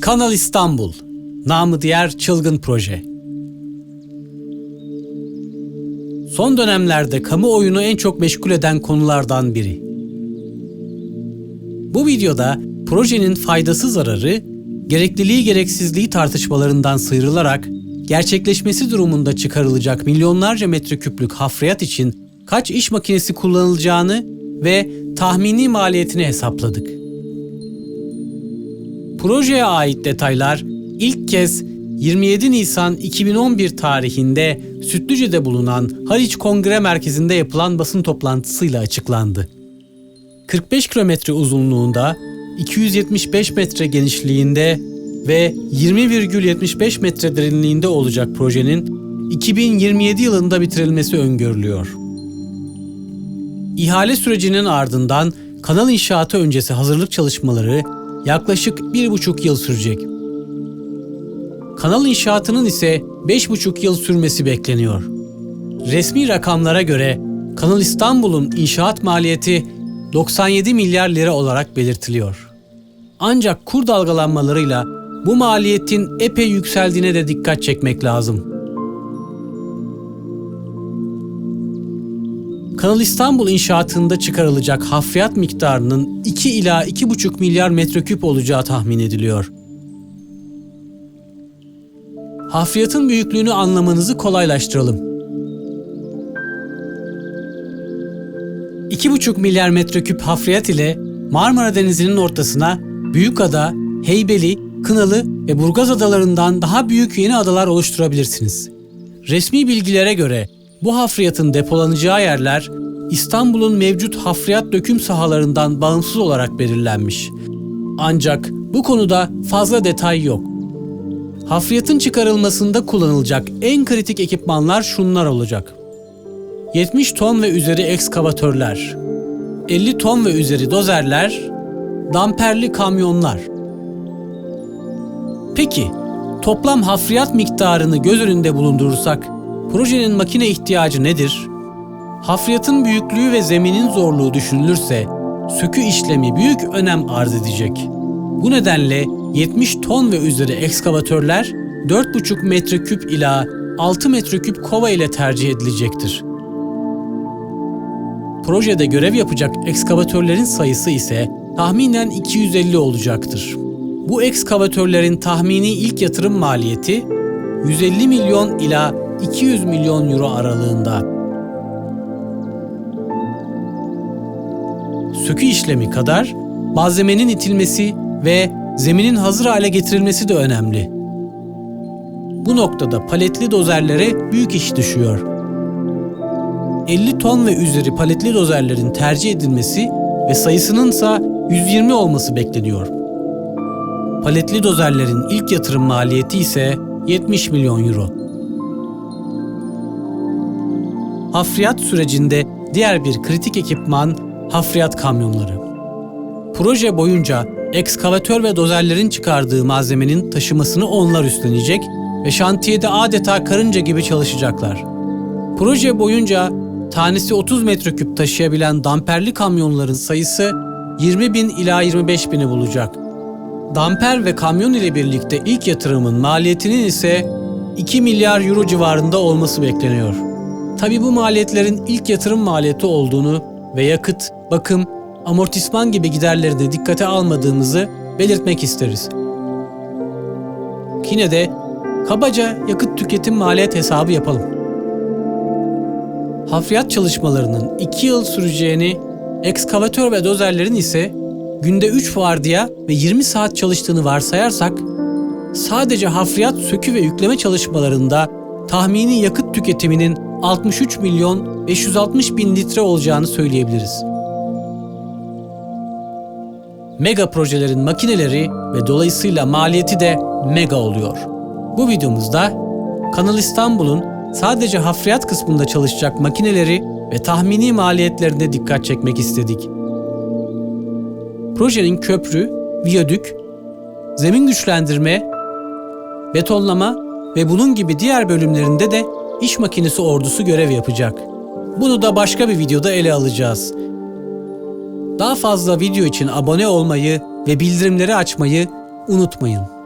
Kanal İstanbul, namı diğer çılgın proje. Son dönemlerde kamuoyunu en çok meşgul eden konulardan biri. Bu videoda projenin faydası zararı, gerekliliği gereksizliği tartışmalarından sıyrılarak gerçekleşmesi durumunda çıkarılacak milyonlarca metreküplük hafriyat için kaç iş makinesi kullanılacağını ve tahmini maliyetini hesapladık. Projeye ait detaylar ilk kez 27 Nisan 2011 tarihinde Sütlüce'de bulunan Haliç Kongre Merkezi'nde yapılan basın toplantısıyla açıklandı. 45 kilometre uzunluğunda, 275 metre genişliğinde ve 20,75 metre derinliğinde olacak projenin 2027 yılında bitirilmesi öngörülüyor. İhale sürecinin ardından kanal inşaatı öncesi hazırlık çalışmaları yaklaşık bir buçuk yıl sürecek. Kanal inşaatının ise beş buçuk yıl sürmesi bekleniyor. Resmi rakamlara göre Kanal İstanbul'un inşaat maliyeti 97 milyar lira olarak belirtiliyor. Ancak kur dalgalanmalarıyla bu maliyetin epey yükseldiğine de dikkat çekmek lazım. Kanal İstanbul inşaatında çıkarılacak hafriyat miktarının 2 ila 2,5 milyar metreküp olacağı tahmin ediliyor. Hafriyatın büyüklüğünü anlamanızı kolaylaştıralım. 2,5 milyar metreküp hafriyat ile Marmara Denizi'nin ortasına Büyükada, Heybeli, Kınalı ve Burgaz adalarından daha büyük yeni adalar oluşturabilirsiniz. Resmi bilgilere göre bu hafriyatın depolanacağı yerler İstanbul'un mevcut hafriyat döküm sahalarından bağımsız olarak belirlenmiş. Ancak bu konuda fazla detay yok. Hafriyatın çıkarılmasında kullanılacak en kritik ekipmanlar şunlar olacak. 70 ton ve üzeri ekskavatörler, 50 ton ve üzeri dozerler, damperli kamyonlar. Peki, toplam hafriyat miktarını göz önünde bulundurursak projenin makine ihtiyacı nedir? Hafriyatın büyüklüğü ve zeminin zorluğu düşünülürse sökü işlemi büyük önem arz edecek. Bu nedenle 70 ton ve üzeri ekskavatörler 4,5 metreküp ila 6 metreküp kova ile tercih edilecektir. Projede görev yapacak ekskavatörlerin sayısı ise tahminen 250 olacaktır. Bu ekskavatörlerin tahmini ilk yatırım maliyeti 150 milyon ila 200 milyon euro aralığında. Sökü işlemi kadar malzemenin itilmesi ve zeminin hazır hale getirilmesi de önemli. Bu noktada paletli dozerlere büyük iş düşüyor. 50 ton ve üzeri paletli dozerlerin tercih edilmesi ve sayısının ise 120 olması bekleniyor. Paletli dozerlerin ilk yatırım maliyeti ise 70 milyon euro. Hafriyat sürecinde diğer bir kritik ekipman hafriyat kamyonları. Proje boyunca ekskavatör ve dozerlerin çıkardığı malzemenin taşımasını onlar üstlenecek ve şantiyede adeta karınca gibi çalışacaklar. Proje boyunca tanesi 30 metreküp taşıyabilen damperli kamyonların sayısı 20 bin ila 25 bini bulacak. Damper ve kamyon ile birlikte ilk yatırımın maliyetinin ise 2 milyar euro civarında olması bekleniyor. Tabi bu maliyetlerin ilk yatırım maliyeti olduğunu ve yakıt, bakım, amortisman gibi giderleri de dikkate almadığımızı belirtmek isteriz. Yine de kabaca yakıt tüketim maliyet hesabı yapalım. Hafriyat çalışmalarının 2 yıl süreceğini, ekskavatör ve dozerlerin ise günde 3 vardiya ve 20 saat çalıştığını varsayarsak, sadece hafriyat sökü ve yükleme çalışmalarında tahmini yakıt tüketiminin 63 milyon 560 bin litre olacağını söyleyebiliriz. Mega projelerin makineleri ve dolayısıyla maliyeti de mega oluyor. Bu videomuzda Kanal İstanbul'un sadece hafriyat kısmında çalışacak makineleri ve tahmini maliyetlerine dikkat çekmek istedik. Projenin köprü, viyadük, zemin güçlendirme, betonlama ve bunun gibi diğer bölümlerinde de iş makinesi ordusu görev yapacak. Bunu da başka bir videoda ele alacağız. Daha fazla video için abone olmayı ve bildirimleri açmayı unutmayın.